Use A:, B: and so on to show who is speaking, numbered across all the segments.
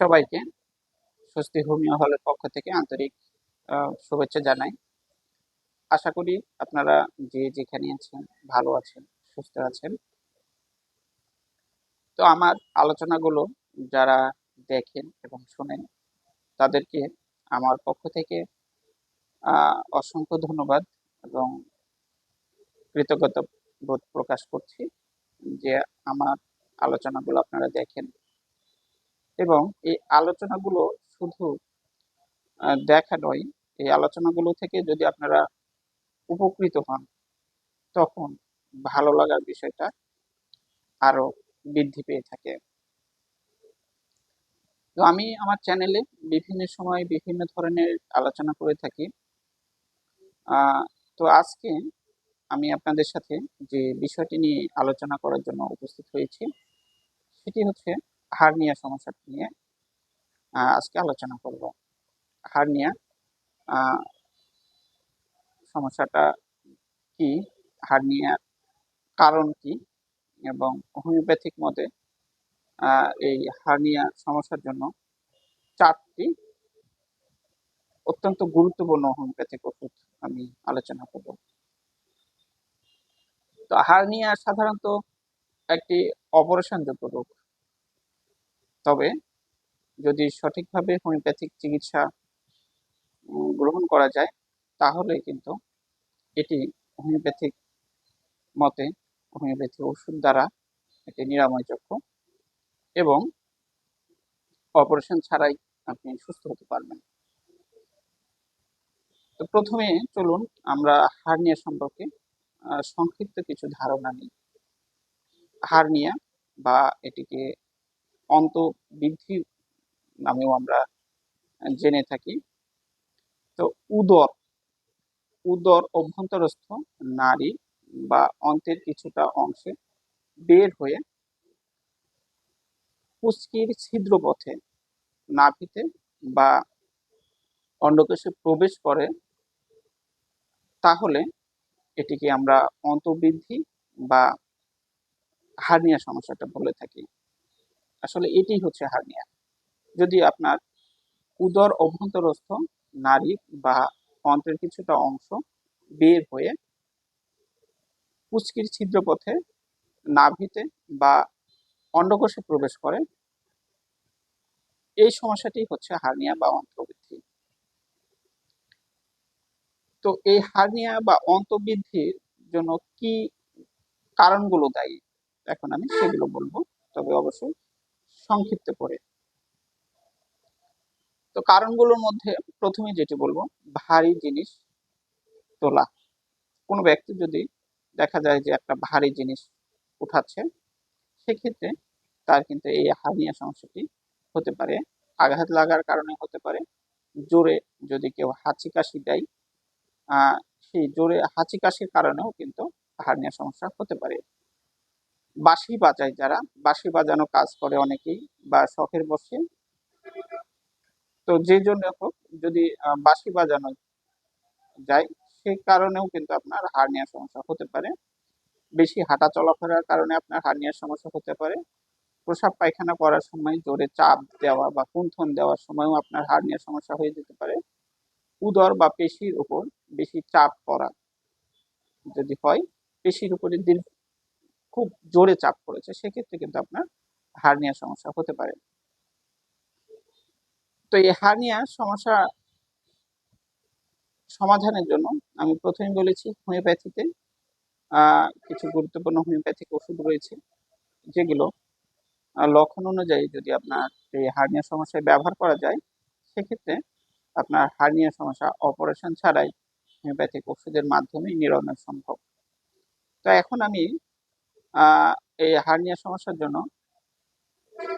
A: সবাইকে স্বস্তি হোমিও হলের পক্ষ থেকে আন্তরিক শুভেচ্ছা জানাই। আশা করি আপনারা যে যেখানে আছেন ভালো আছেন, সুস্থ আছেন। তো আমার আলোচনাগুলো যারা দেখেন এবং শোনেন, তাদেরকে আমার পক্ষ থেকে অসংখ্য ধন্যবাদ এবং কৃতজ্ঞতা বোধ প্রকাশ করছি যে আমার আলোচনাগুলো আপনারা দেখেন। এবং এই আলোচনাগুলো শুধু দেখা নয়, এই আলোচনাগুলো থেকে যদি আপনারা উপকৃত হন, তখন ভালো লাগার বিষয়টা আরও বৃদ্ধি পেয়ে থাকে। তো আমি আমার চ্যানেলে বিভিন্ন সময় বিভিন্ন ধরনের আলোচনা করে থাকি। তো আজকে আমি আপনাদের সাথে যে বিষয়টি নিয়ে আলোচনা করার জন্য উপস্থিত হয়েছি, সেটি হচ্ছে হার্নিয়া সমস্যাটি নিয়ে আজকে আলোচনা করব। হার্নিয়া সমস্যাটা কি? হার্নিয়ার কারণ কি? এবং হোমিওপ্যাথিক মতে এই হার্নিয়া সমস্যার জন্য চারটি অত্যন্ত গুরুত্বপূর্ণ হোমিওপ্যাথিক ওষুধ আমি আলোচনা করব। তো হার্নিয়া সাধারণত একটি অপারেশনযোগ্য রোগ। তবে যদি সঠিকভাবে হোমিওপ্যাথিক চিকিৎসা গ্রহণ করা যায়, তাহলে কিন্তু এটি হোমিওপ্যাথিক মতে হোমিওপ্যাথি ওষুধ দ্বারা এটি নিরাময়যোগ্য এবং অপারেশন ছাড়াই আপনি সুস্থ হতে পারবেন। তো প্রথমে চলুন আমরা হার্নিয়া সম্পর্কে সংক্ষিপ্ত কিছু ধারণা নিই। হার্নিয়া বা এটিকে অন্তবৃদ্ধি নামেও আমরা জেনে থাকি। তো উদর উদর অভ্যন্তরস্থ নারী বা অন্তের কিছুটা অংশে বের হয়ে পুষ্কির ছিদ্রপথে নাভিতে বা অন্ডকোষে প্রবেশ করে, তাহলে এটিকে আমরা অন্তবৃদ্ধি বা হার্নিয়া সমস্যাটা বলে থাকি। আসলে এটি হচ্ছে হার্নিয়া যদি আপনার উদর অভ্যন্তরস্থ নারী বা অন্ত্রের কিছুটা অংশ বের হয়ে পুষ্কির ছিদ্রপথে নাভিতে বা অন্ডকোষে প্রবেশ করে, এই সমস্যাটি হচ্ছে হার্নিয়া বা অন্তর্বৃদ্ধি। তো এই হার্নিয়া বা অন্তর্বৃদ্ধির জন্য কি কারণগুলো দায়ী? এখন আমি সেগুলো বলব, তবে অবশ্যই সংক্ষিপ্ত করে। তো কারণগুলোর মধ্যে প্রথমে যেটি বলব, ভারী জিনিস তোলা। কোনো ব্যক্তি যদি দেখা যায় যে একটা ভারী জিনিস উঠাচ্ছে, সেক্ষেত্রে তার কিন্তু এই হার্নিয়া সমস্যাটি হতে পারে। আঘাত লাগার কারণে হতে পারে। জোরে যদি কেউ হাঁচি কাশি দেয় সেই জোরে হাঁচি কাশির কারণেও কিন্তু হার্নিয়া সমস্যা হতে পারে। বাঁশি বাজায় যারা। বাঁশি বাজানো কাজ করে অনেকেই বা শখের বসে তো যে জন্য হোক যদি বাঁশি বাজানো যায় সেই কারণেও কিন্তু আপনার হার্নিয়া সমস্যা হতে পারে। বেশি হাঁটা চলাফেরার কারণে আপনার হার্নিয়ার সমস্যা হতে পারে। প্রসাব পায়খানা করার সময় জোরে চাপ দেওয়া বা কুণ্ঠন দেওয়ার সময়ও আপনার হার্নিয়ার সমস্যা হয়ে যেতে পারে। উদর বা পেশির উপর বেশি চাপ পড়া যদি হয়, পেশির উপরে দীর্ঘ খুব জোরে চাপ পড়েছে, সেক্ষেত্রে কিন্তু আপনার হার্নিয়ার সমস্যা হতে পারে। তো এই হার্নিয়া সমস্যা সমাধানের জন্য আমি প্রথমে বলেছি, হোমিওপ্যাথিতে কিছু গুরুত্বপূর্ণ হোমিওপ্যাথিক ওষুধ রয়েছে, যেগুলো লক্ষণ অনুযায়ী যদি আপনার এই হার্নিয়া সমস্যায় ব্যবহার করা যায়, সেক্ষেত্রে আপনার হার্নিয়া সমস্যা, অপারেশন ছাড়াই হোমিওপ্যাথিক ওষুধের মাধ্যমে নিরাময় সম্ভব। তো এখন আমি এই হার্নিয়া সমস্যার জন্য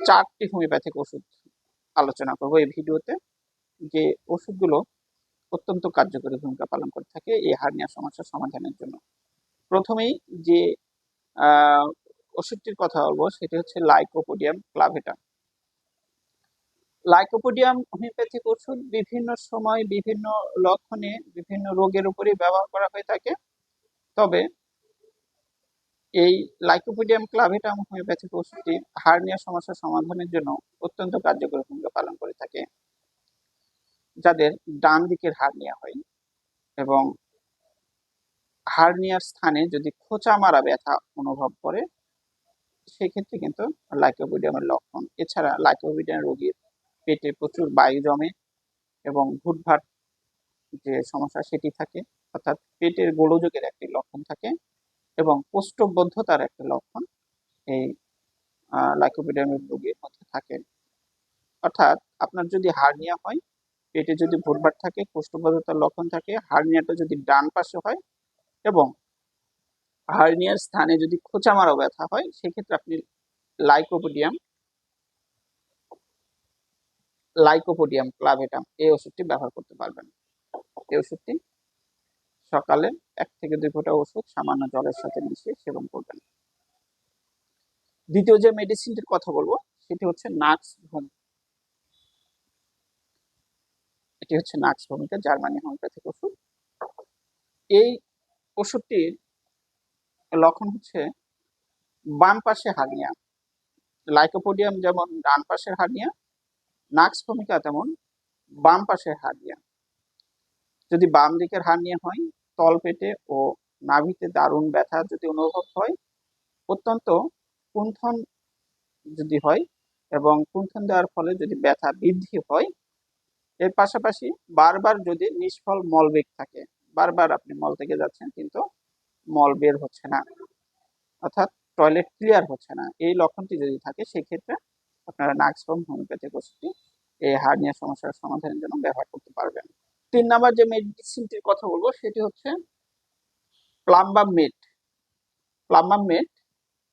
A: চারটি হোমিওপ্যাথিক ওষুধ আলোচনা করব এই ভিডিওতে, যে ওষুধগুলো অত্যন্ত কার্যকরী ভূমিকা পালন করে থাকে এই হার্নিয়া সমস্যা সমাধানের জন্য। প্রথমেই যে ওষুধটির কথা বলব সেটি হচ্ছে লাইকোপোডিয়াম ক্লাভেটা। লাইকোপোডিয়াম হোমিওপ্যাথিক ওষুধ বিভিন্ন সময় বিভিন্ন লক্ষণে বিভিন্ন রোগের উপরে ব্যবহার করা হয়ে থাকে। তবে এই লাইকোপিডিয়াম ক্লাভিটাম হোমিওপ্যাথিক ওষুধটি হার্নিয়া সমস্যার সমাধানের জন্য অত্যন্ত কার্যকরী ভূমিকা পালন করে থাকে, যাদের ডান দিকের হার্নিয়া হয় এবং হার্নিয়ার স্থানে যদি খোঁচা মারা ব্যথা অনুভব করে, সেক্ষেত্রে কিন্তু লাইকোপিডিয়ামের লক্ষণ। এছাড়া লাইকোপিডিয়াম রোগীর পেটে প্রচুর বায়ু জমে এবং ভুটভাট যে সমস্যা সেটি থাকে, অর্থাৎ পেটের গোলযোগের একটি লক্ষণ থাকে। এবং কোষ্ঠবদ্ধতার একটা লক্ষণ এই লাইকোপিডিয়ামের রোগীর মধ্যে থাকে। অর্থাৎ আপনার যদি হার্নিয়া হয়, পেটে যদি ভুটভাট থাকে, কোষ্ঠবদ্ধতার লক্ষণ থাকে, হার্নিয়াটা যদি ডান পাশে হয় এবং হার্নিয়ার স্থানে যদি খোঁচা মারা ব্যথা হয়, সেক্ষেত্রে আপনি লাইকোপোডিয়াম লাইকোপোডিয়াম ক্লাভেটাম এই ওষুধটি ব্যবহার করতে পারবেন। এই ওষুধটি সকালে এক থেকে দুই ফোঁটা ওষুধ, সামান্য জলের সাথে মিশিয়ে সেবন করবেন। দ্বিতীয় যে মেডিসিনটির কথা বলব, সেটি হচ্ছে নাক্স ভূম এটি হচ্ছে নাক্স ভূমিকা জার্মানি হোমিওপ্যাথিক ওষুধ। এই ওষুধটির লক্ষণ হচ্ছে বাম পাশে হার্নিয়া। লাইকোপোডিয়াম যেমন ডান পাশের হার্নিয়া নাক্স ভূমিকা তেমন বাম পাশের হার্নিয়া। যদি বাম দিকের হার্নিয়া হয় তল পেটে ও নাভিতে দারুণ ব্যথা যদি অনুভব হয়, অত্যন্ত কুণ্ঠন যদি হয় এবং কুণ্ঠন দেওয়ার ফলে যদি ব্যথা বৃদ্ধি হয়, এর পাশাপাশি বারবার যদি নিষ্ফল মলবেগ থাকে, বারবার আপনি মল থেকে যাচ্ছেন কিন্তু মল বের হচ্ছে না, অর্থাৎ টয়লেট ক্লিয়ার হচ্ছে না, এই লক্ষণটি যদি থাকে সেক্ষেত্রে আপনারা নাক্সফর্ম হোমিওপ্যাথিক ওষুধটি এই হার্নিয়া সমস্যার সমাধানের জন্য ব্যবহার করতে পারবেন। তিন নাম্বার যে মেডিসিনটির কথা বলব, সেটি হচ্ছে প্লাম্বা মেট প্লাম্বা মেট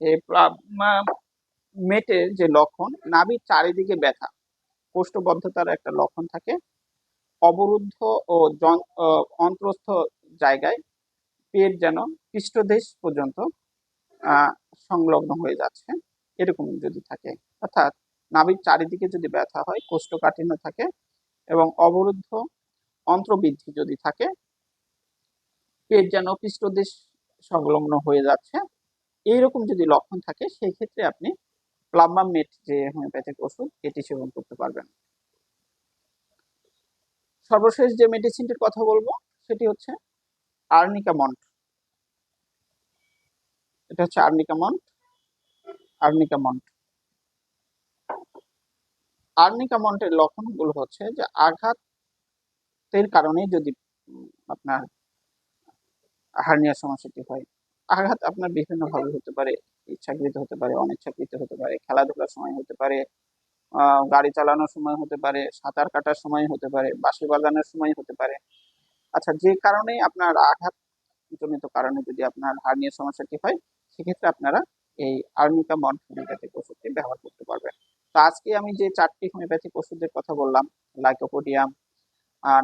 A: এই প্লাম্বা মেটের যে লক্ষণ, নাভির চারিদিকে ব্যথা, কোষ্ঠবদ্ধতার একটা লক্ষণ থাকে, অবরুদ্ধ ও অন্তরস্থ জায়গায় পেট যেন পৃষ্ঠদেশ পর্যন্ত সংলগ্ন হয়ে যাচ্ছে, এরকম যদি থাকে। অর্থাৎ নাভির চারিদিকে যদি ব্যথা হয়, কোষ্ঠকাঠিন্য থাকে এবং অবরুদ্ধ অন্ত্রবৃদ্ধি যদি থাকে, পেট যেন পৃষ্ঠদেশ সংলগ্ন হয়ে যাচ্ছে, এইরকম যদি লক্ষণ থাকে সেই ক্ষেত্রে আপনি প্লাম্বাম মেট যে হোমিওপ্যাথিক ওষুধ, এটি সেবন করতে পারবেন। সর্বশেষ যে মেডিসিনটির কথা বলব, সেটি হচ্ছে আর্নিকা মন্ট। এটা হচ্ছে arnica mont arnica mont. Arnica মন্টের লক্ষণগুলো হচ্ছে যে আঘাতের কারণে যদি আপনার হার্নিয়ার সমস্যাটি হয় আঘাত আপনার বিভিন্নভাবে হতে পারে, ইচ্ছাকৃত হতে পারে, অনিচ্ছাকৃত হতে পারে, খেলাধুলার সময় হতে পারে গাড়ি চালানোর সময় হতে পারে, সাঁতার কাটার সময় হতে পারে, বাঁশি বাজানোর সময় হতে পারে। আচ্ছা যে কারণে আপনার আঘাত জনিত কারণে যদি আপনার হার্নিয়ার সমস্যাটি হয়, সেক্ষেত্রে আপনারা এই আর্নিকা মন্ট হোমিওপ্যাথিক ওষুধটি ব্যবহার করতে পারবেন। তো আজকে আমি যে চারটি হোমিওপ্যাথিক ওষুধের কথা বললাম, লাইকোপোডিয়াম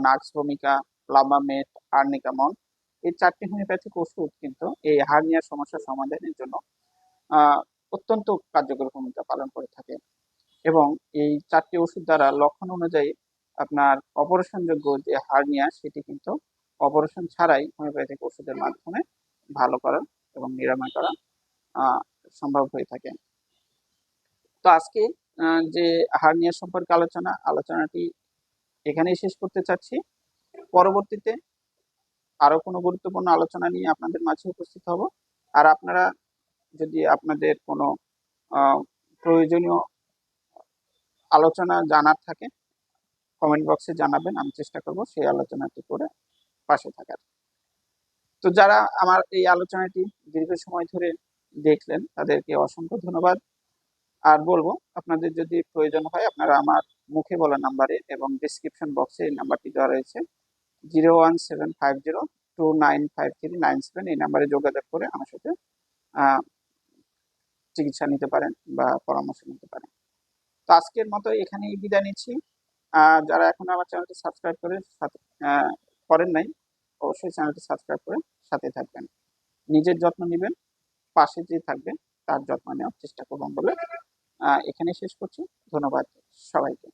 A: নার্স ভূমিকা প্লামামেট আর্নিকা মন্ট এই চারটি হোমিওপ্যাথিক ওষুধ কিন্তু এই হার্নিয়ার সমস্যা সমাধানের জন্য অত্যন্ত কার্যকর ভূমিকা পালন করে থাকে। এবং এই চারটি ওষুধ দ্বারা লক্ষণ অনুযায়ী আপনার অপারেশনযোগ্য যে হার্নিয়া সেটি কিন্তু অপারেশন ছাড়াই হোমিওপ্যাথিক ওষুধের মাধ্যমে ভালো করা এবং নিরাময় করা সম্ভব হয়ে থাকে। তো আজকে যে হার্নিয়া সম্পর্কে আলোচনা, আলোচনাটি এখানেই শেষ করতে চাচ্ছি। পরবর্তীতে আরও কোনো গুরুত্বপূর্ণ আলোচনা নিয়ে আপনাদের মাঝে উপস্থিত হব। আর আপনারা যদি আপনাদের কোনো প্রয়োজনীয় আলোচনা জানার থাকে, কমেন্ট বক্সে জানাবেন, আমি চেষ্টা করব সেই আলোচনাটি করে পাশে থাকার। তো যারা আমার এই আলোচনাটি দীর্ঘ সময় ধরে দেখলেন, তাদেরকে অসংখ্য ধন্যবাদ। আর বলব, আপনাদের যদি প্রয়োজন হয়, আপনারা আমার মুখে বলা নাম্বারে এবং ডিসক্রিপশন বক্সে এই নাম্বারটি দেওয়া রয়েছে। Zero one seven five zero two nine five three nine seven এই নাম্বারে যোগাযোগ করে আমার সাথে চিকিৎসা নিতে পারেন বা পরামর্শ নিতে পারেন। তো আজকের মতো এখানেই বিদায় নিচ্ছি। যারা এখন আমার চ্যানেলটি সাবস্ক্রাইব করে সাথে করেন নাই, অবশ্যই চ্যানেলটি সাবস্ক্রাইব করে সাথে থাকবেন। নিজের যত্ন নেবেন, পাশে যে থাকবে তার যত্ন নেওয়ার চেষ্টা করবেন বলে এখানে শেষ করছি। ধন্যবাদ সবাইকে।